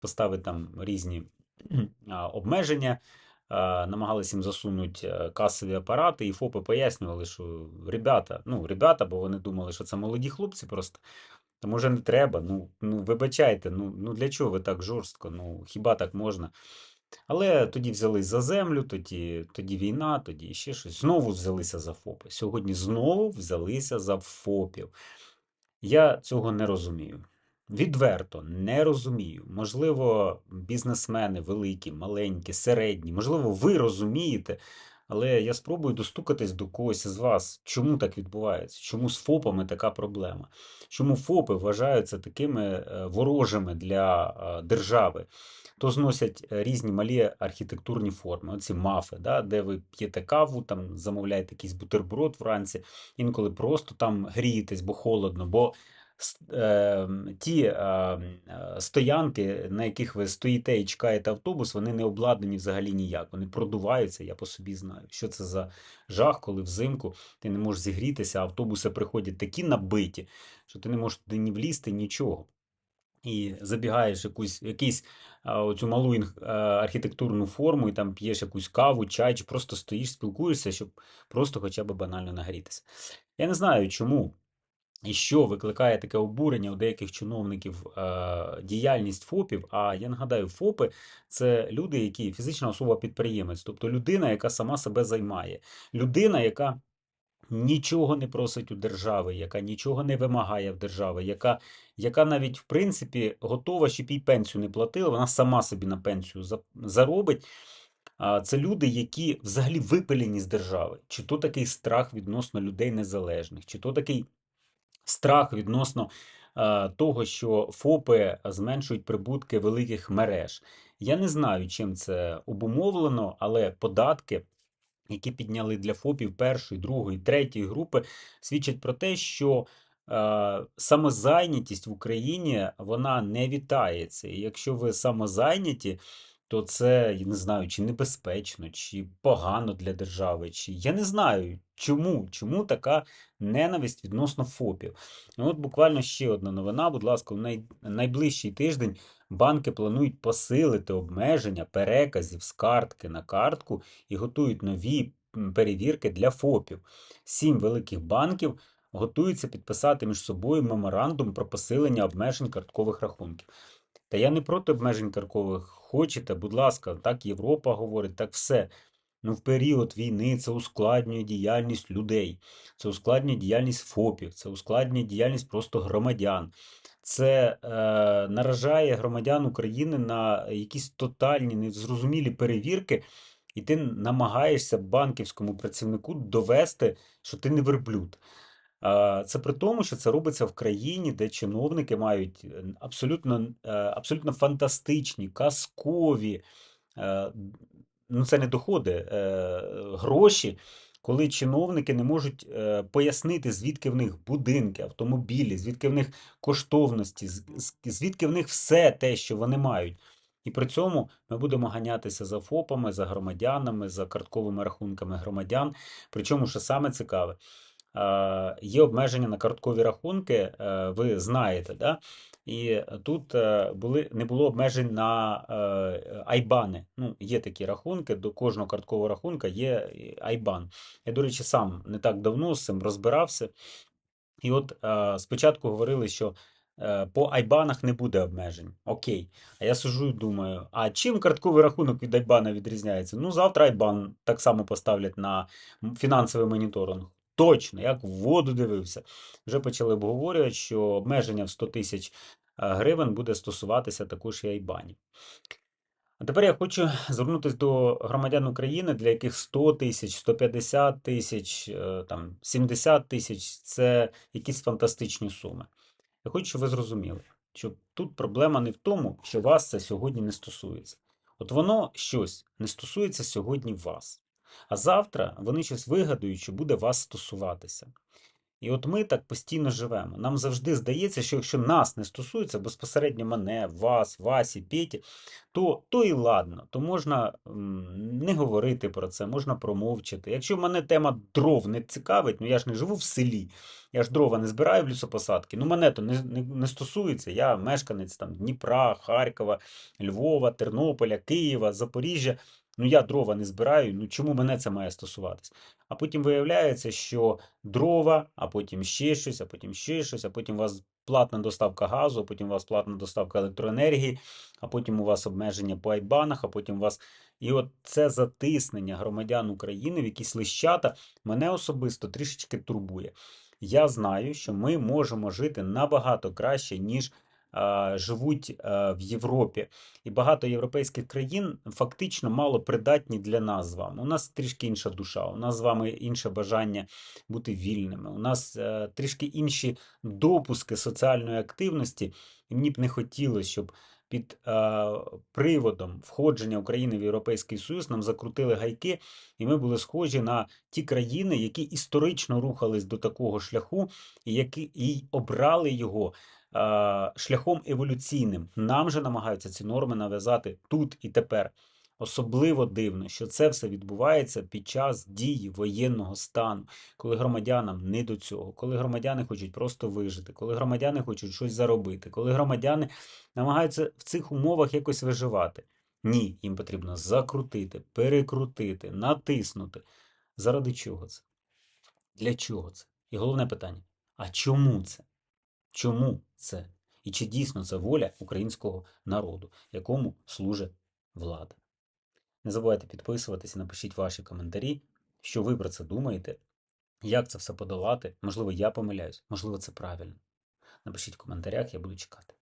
поставити там різні обмеження, намагалися їм засунути е, касові апарати, і ФОПи пояснювали, що ребята, ну, ребята, бо вони думали, що це молоді хлопці просто. Та може не треба, ну, ну вибачайте, ну, ну для чого ви так жорстко? Ну хіба так можна? Але тоді взялись за землю, тоді, тоді війна, тоді ще щось. Знову взялися за ФОПи. Сьогодні знову взялися за ФОПів. Я цього не розумію. Відверто не розумію. Можливо, бізнесмени великі, маленькі, середні, можливо, ви розумієте, але я спробую достукатись до когось із вас, чому так відбувається, чому з ФОПами така проблема, чому ФОПи вважаються такими е, ворожими для е, держави. То зносять е, різні малі архітектурні форми, оці мафи, да, де ви п'єте каву, там замовляєте якийсь бутерброд вранці, інколи просто там грієтесь, бо холодно, бо ті е, е, стоянки, на яких ви стоїте і чекаєте автобус, вони не обладнані взагалі ніяк. Вони продуваються, я по собі знаю. Що це за жах, коли взимку ти не можеш зігрітися, автобуси приходять такі набиті, що ти не можеш туди ні влізти, нічого. І забігаєш якусь, якийсь а, оцю малу а, архітектурну форму, і там п'єш якусь каву, чай, чи просто стоїш, спілкуєшся, щоб просто хоча б банально нагрітися. Я не знаю, чому і що викликає таке обурення у деяких чиновників е, діяльність ФОПів. А я нагадаю, ФОПи це люди, які фізична особа-підприємець, тобто людина, яка сама себе займає, людина, яка нічого не просить у держави, яка нічого не вимагає в держави, яка, яка навіть в принципі готова, щоб їй пенсію не платили, вона сама собі на пенсію за- заробить. Це люди, які взагалі випилені з держави. Чи то такий страх відносно людей незалежних, чи то такий страх відносно е, того, що ФОПи зменшують прибутки великих мереж. Я не знаю, чим це обумовлено, але податки, які підняли для ФОПів першої, другої, третьої групи, свідчать про те, що е, самозайнятість в Україні вона не вітається. І якщо ви самозайняті, то це я не знаю, чи небезпечно, чи погано для держави, чи я не знаю, чому, чому така ненависть відносно ФОПів. І от буквально ще одна новина. Будь ласка, в най... найближчий тиждень банки планують посилити обмеження переказів з картки на картку і готують нові перевірки для ФОПів. Сім великих банків готуються підписати між собою меморандум про посилення обмежень карткових рахунків. Та я не проти обмежень карткових. Хочете, будь ласка, так Європа говорить, так все. Ну, в період війни це ускладнює діяльність людей, це ускладнює діяльність ФОПів, це ускладнює діяльність просто громадян. Це е, наражає громадян України на якісь тотальні, незрозумілі перевірки, і ти намагаєшся банківському працівнику довести, що ти не верблюд. А, Це при тому, що це робиться в країні, де чиновники мають е, абсолютно, е, абсолютно фантастичні, казкові, е, ну це не доходи, е, гроші, коли чиновники не можуть е, пояснити, звідки в них будинки, автомобілі, звідки в них коштовності, звідки в них все те, що вони мають. І при цьому ми будемо ганятися за ФОПами, за громадянами, за картковими рахунками громадян. Причому, що саме цікаве, е, є обмеження на карткові рахунки, е, ви знаєте, да? І тут е, були, не було обмежень на е, айбани. Ну, є такі рахунки, до кожного карткового рахунка є е, айбан. Я, до речі, сам не так давно з цим розбирався. І от е, спочатку говорили, що е, по айбанах не буде обмежень. Окей. А я сижу і думаю, а чим картковий рахунок від айбана відрізняється? Ну, завтра айбан так само поставлять на фінансовий моніторинг. Точно, як в воду дивився. Вже почали обговорювати, що обмеження в 100 тисяч е, гривень буде стосуватися також і айбанів. А тепер я хочу звернутися до громадян України, для яких 100 тисяч, 150 тисяч, е, там 70 тисяч це якісь фантастичні суми. Я хочу, щоб ви зрозуміли, що тут проблема не в тому, що вас це сьогодні не стосується. От воно щось не стосується сьогодні вас. А завтра вони щось вигадують, що буде вас стосуватися. І от ми так постійно живемо. Нам завжди здається, що якщо нас не стосується безпосередньо мене, вас, Васі, Петі, то, то і ладно, то можна не говорити про це, можна промовчати. Якщо мене тема дров не цікавить, ну я ж не живу в селі, Я ж дрова не збираю в лісопосадки. Ну, мене то не, не, не стосується. Я мешканець там Дніпра, Харкова, Львова, Тернополя, Києва, Запоріжжя. Ну, я дрова не збираю. Ну чому мене це має стосуватись? А потім виявляється, що дрова, а потім ще щось, а потім ще щось, а потім у вас платна доставка газу, а потім у вас платна доставка електроенергії, а потім у вас обмеження по айбанах, а потім у вас. І от це затиснення громадян України в якісь лищата мене особисто трішечки турбує. Я знаю, що ми можемо жити набагато краще, ніж а, живуть а, в Європі. І багато європейських країн фактично мало придатні для нас з вами. У нас трішки інша душа, у нас з вами інше бажання бути вільними. У нас е, трішки інші допуски соціальної активності, і мені б не хотілося, щоб під е, приводом входження України в Європейський Союз нам закрутили гайки, і ми були схожі на ті країни, які історично рухались до такого шляху, і які і обрали його е, шляхом еволюційним. Нам же намагаються ці норми нав'язати тут і тепер. Особливо дивно, що це все відбувається під час дії воєнного стану, коли громадянам не до цього, коли громадяни хочуть просто вижити, коли громадяни хочуть щось заробити, коли громадяни намагаються в цих умовах якось виживати. Ні, їм потрібно закрутити, перекрутити, натиснути. Заради чого це? Для чого це? І головне питання: а чому це? Чому це? І чи дійсно це воля українського народу, якому служить влада? Не забувайте підписуватися, напишіть ваші коментарі, що ви про це думаєте, як це все подолати. Можливо, я помиляюсь, можливо, це правильно. Напишіть в коментарях, я буду чекати.